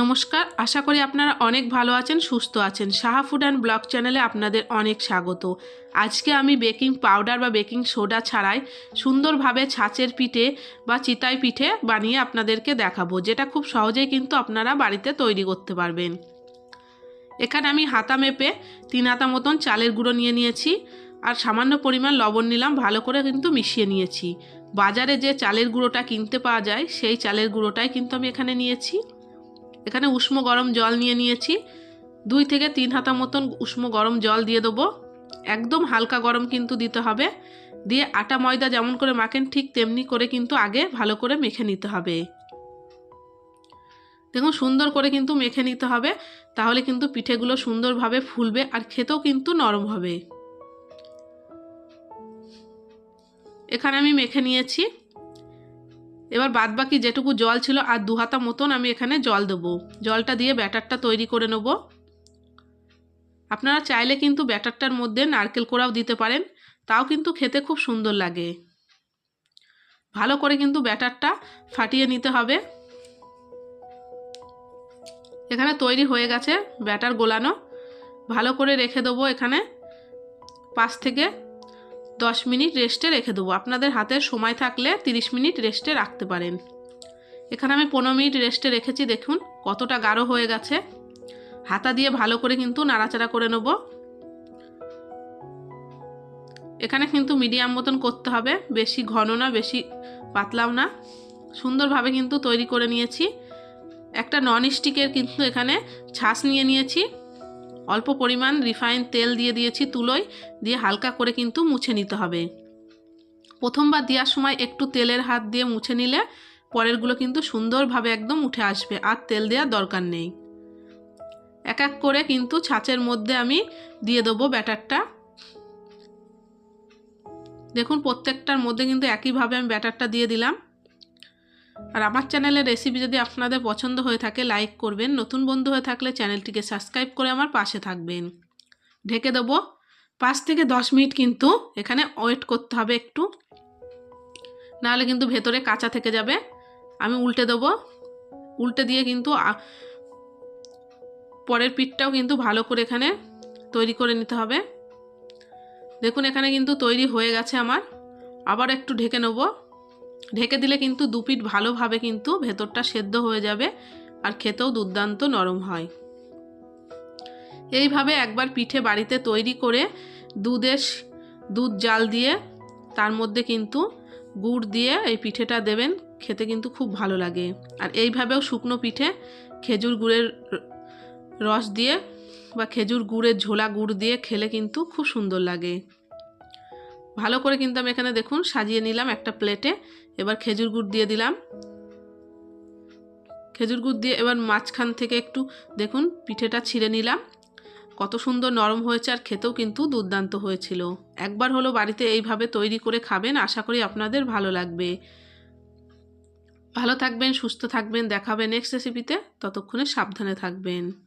নমস্কার, আশা করি আপনারা অনেক ভালো আছেন, সুস্থ আছেন। সাহা ফুড অ্যান্ড ব্লগ চ্যানেলে আপনাদের অনেক স্বাগত। আজকে আমি বেকিং পাউডার বা বেকিং সোডা ছাড়াই সুন্দরভাবে ছাঁচের পিঠে বা চিতাই পিঠে বানিয়ে আপনাদেরকে দেখাবো, যেটা খুব সহজেই কিন্তু আপনারা বাড়িতে তৈরি করতে পারবেন। এখানে আমি হাতা মেপে তিন হাতা মতন চালের গুঁড়ো নিয়ে নিয়েছি, আর সামান্য পরিমাণ লবণ নিলাম, ভালো করে কিন্তু মিশিয়ে নিয়েছি। বাজারে যে চালের গুঁড়োটা কিনতে পাওয়া যায়, সেই চালের গুঁড়োটাই কিন্তু আমি এখানে নিয়েছি। এখানে উষ্ণ গরম জল নিয়ে নিয়েছি। দুই থেকে তিন হাতা মতন উষ্ণ গরম জল দিয়ে দেবো। একদম হালকা গরম কিন্তু দিতে হবে। দিয়ে আটা ময়দা যেমন করে মাখেন, ঠিক তেমনি করে কিন্তু আগে ভালো করে মেখে নিতে হবে। দেখুন, সুন্দর করে কিন্তু মেখে নিতে হবে। তাহলে কিন্তু পিঠেগুলো সুন্দরভাবে ফুলবে আর খেতেও কিন্তু নরম হবে। এখানে আমি মেখে নিয়েছি। এবার বাদ বাকি যেটুকু জল ছিল আর দু হাতা মতন আমি এখানে জল দেবো। জলটা দিয়ে ব্যাটারটা তৈরি করে নেব। আপনারা চাইলে কিন্তু ব্যাটারটার মধ্যে নারকেল কোড়াও দিতে পারেন, তাও কিন্তু খেতে খুব সুন্দর লাগে। ভালো করে কিন্তু ব্যাটারটা ফাটিয়ে নিতে হবে। এখানে তৈরি হয়ে গেছে ব্যাটার গোলানো। ভালো করে রেখে দেবো এখানে পাঁচ থেকে দশ মিনিট রেস্টে রেখে দেবো। আপনাদের হাতের সময় থাকলে তিরিশ মিনিট রেস্টে রাখতে পারেন। এখানে আমি পনেরো মিনিট রেস্টে রেখেছি, দেখুন কতটা গাঢ় হয়ে গেছে। হাতা দিয়ে ভালো করে কিন্তু নাড়াচাড়া করে নেব। এখানে কিন্তু মিডিয়াম মতন করতে হবে, বেশি ঘন না, বেশি পাতলাও না। সুন্দরভাবে কিন্তু তৈরি করে নিয়েছি। একটা নন স্টিকের কিন্তু এখানে ছাঁচ নিয়ে নিয়েছি। অল্প পরিমাণ রিফাইন তেল দিয়ে দিয়েছি তুলোয়, দিয়ে হালকা করে কিন্তু মুছে নিতে হবে। প্রথমবার দেওয়ার সময় একটু তেলের হাত দিয়ে মুছে নিলে পরেরগুলো কিন্তু সুন্দরভাবে একদম উঠে আসবে, আর তেল দেওয়ার দরকার নেই। এক এক করে কিন্তু ছাঁচের মধ্যে আমি দিয়ে দেবো ব্যাটারটা। দেখুন, প্রত্যেকটার মধ্যে কিন্তু একইভাবে আমি ব্যাটারটা দিয়ে দিলাম। আর আমার চ্যানেলের রেসিপি যদি আপনাদের পছন্দ হয়ে থাকে লাইক করবেন। নতুন বন্ধু হয়ে থাকলে চ্যানেলটিকে সাবস্ক্রাইব করে আমার পাশে থাকবেন। ঢেকে দেবো। পাঁচ থেকে দশ মিনিট কিন্তু এখানে ওয়েট করতে হবে একটু। নাহলে কিন্তু ভেতরে কাঁচা থেকে যাবে। আমি উল্টে দেবো। উল্টে দিয়ে কিন্তু পরের পিঠটাও কিন্তু ভালো করে এখানে তৈরি করে নিতে হবে। দেখুন, এখানে কিন্তু তৈরি হয়ে গেছে আমার। আবার একটু ঢেকে নেব। ঢেকে দিলে কিন্তু দু পিঠ ভালোভাবে কিন্তু ভেতরটা সেদ্ধ হয়ে যাবে আর খেতেও দুর্দান্ত নরম হয়। এইভাবে একবার পিঠে বাড়িতে তৈরি করে দুধের দুধ জাল দিয়ে তার মধ্যে কিন্তু গুড় দিয়ে এই পিঠেটা দেবেন, খেতে কিন্তু খুব ভালো লাগে। আর এইভাবেও শুকনো পিঠে খেজুর গুড়ের রস দিয়ে বা খেজুর গুড়ের ঝোলা গুড় দিয়ে খেলে কিন্তু খুব সুন্দর লাগে। ভালো করে কিন্তু আমি এখানে দেখুন সাজিয়ে নিলাম একটা প্লেটে। এবার খেজুর গুড় দিয়ে দিলাম। খেজুর গুড় দিয়ে এবার মাঝখান থেকে একটু দেখুন পিঠেটা ছিঁড়ে নিলাম। কত সুন্দর নরম হয়েছে আর খেতেও কিন্তু দুর্দান্ত হয়েছিল। একবার হলো বাড়িতে এইভাবে তৈরি করে খাবেন, আশা করি আপনাদের ভালো লাগবে। ভালো থাকবেন, সুস্থ থাকবেন দেখাবেন নেক্সট রেসিপিতে ততক্ষণে সাবধানে থাকবেন।